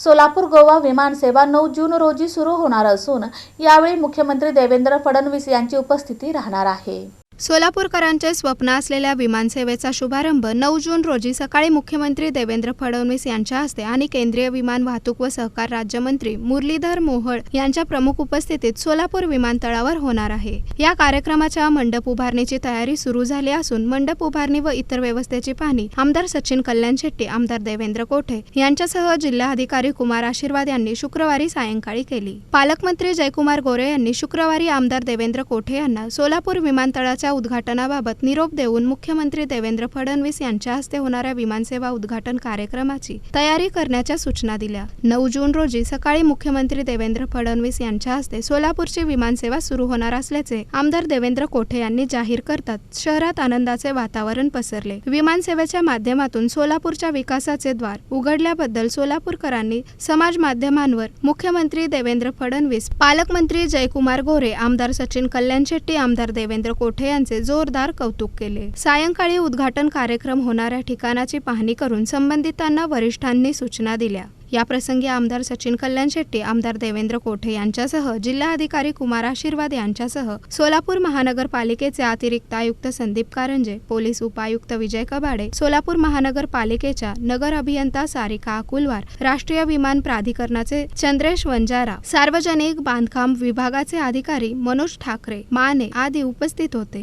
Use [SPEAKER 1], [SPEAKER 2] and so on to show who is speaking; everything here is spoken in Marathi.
[SPEAKER 1] सोलापूर गोवा विमानसेवा नऊ जून रोजी सुरू होणार असून यावेळी मुख्यमंत्री देवेंद्र फडणवीस यांची उपस्थिती राहणार आहे.
[SPEAKER 2] सोलापूरकरांचे स्वप्न असलेल्या विमानसेवेचा शुभारंभ नऊ जून रोजी सकाळी मुख्यमंत्री देवेंद्र फडणवीस यांच्या हस्ते आणि केंद्रीय विमान वाहतूक व सहकार राज्यमंत्री मुरलीधर मोहोळ यांच्या प्रमुख उपस्थितीत सोलापूर विमानतळावर होणार आहे. या कार्यक्रमाच्या मंडप उभारणीची तयारी सुरू झाली असून मंडप उभारणी व इतर व्यवस्थेची पाहणी आमदार सचिन कल्याण शेट्टी आमदार देवेंद्र कोठे यांच्यासह जिल्हाधिकारी कुमार आशीर्वाद यांनी शुक्रवारी सायंकाळी केली. पालकमंत्री जयकुमार गोरे यांनी शुक्रवारी आमदार देवेंद्र कोठे यांना सोलापूर विमानतळाच्या उद्घाटनाबाबत निरोप देऊन मुख्यमंत्री देवेंद्र फडणवीस यांच्या हस्ते होणाऱ्या विमानसेवा उद्घाटन कार्यक्रमाची तयारी करण्याच्या सूचना दिल्या. नऊ जून रोजी सकाळी मुख्यमंत्री देवेंद्र फडणवीस यांच्या हस्ते सोलापूरची विमानसेवा सुरू होणार असल्याचे आमदार देवेंद्र कोठे यांनी जाहीर करतात. शहरात आनंदाचे वातावरण पसरले. विमानसेवेच्या माध्यमातून सोलापूरच्या विकासाचे द्वार उघडल्याबद्दल सोलापूरकरांनी समाज माध्यमांवर मुख्यमंत्री देवेंद्र फडणवीस पालकमंत्री जयकुमार गोरे आमदार सचिन कल्याण शेट्टी आमदार देवेंद्र कोठे यांचे जोरदार कौतुक केले. सायंकाळी उद्घाटन कार्यक्रम होणाऱ्या ठिकाणाची पाहणी करून संबंधितांना वरिष्ठांनी सूचना दिल्या. याप्रसंगी आमदार सचिन कल्याण शेट्टी आमदार देवेंद्र कोठे यांच्यासह जिल्हाधिकारी कुमार आशीर्वाद यांच्यासह सोलापूर महानगरपालिकेचे अतिरिक्त आयुक्त संदीप कारंजे पोलीस उपायुक्त विजय कबाडे सोलापूर महानगरपालिकेच्या नगर अभियंता सारिका अकुलवार राष्ट्रीय विमान प्राधिकरणाचे चंद्रेश वंजारा सार्वजनिक बांधकाम विभागाचे अधिकारी मनोज ठाकरे माने आदी उपस्थित होते.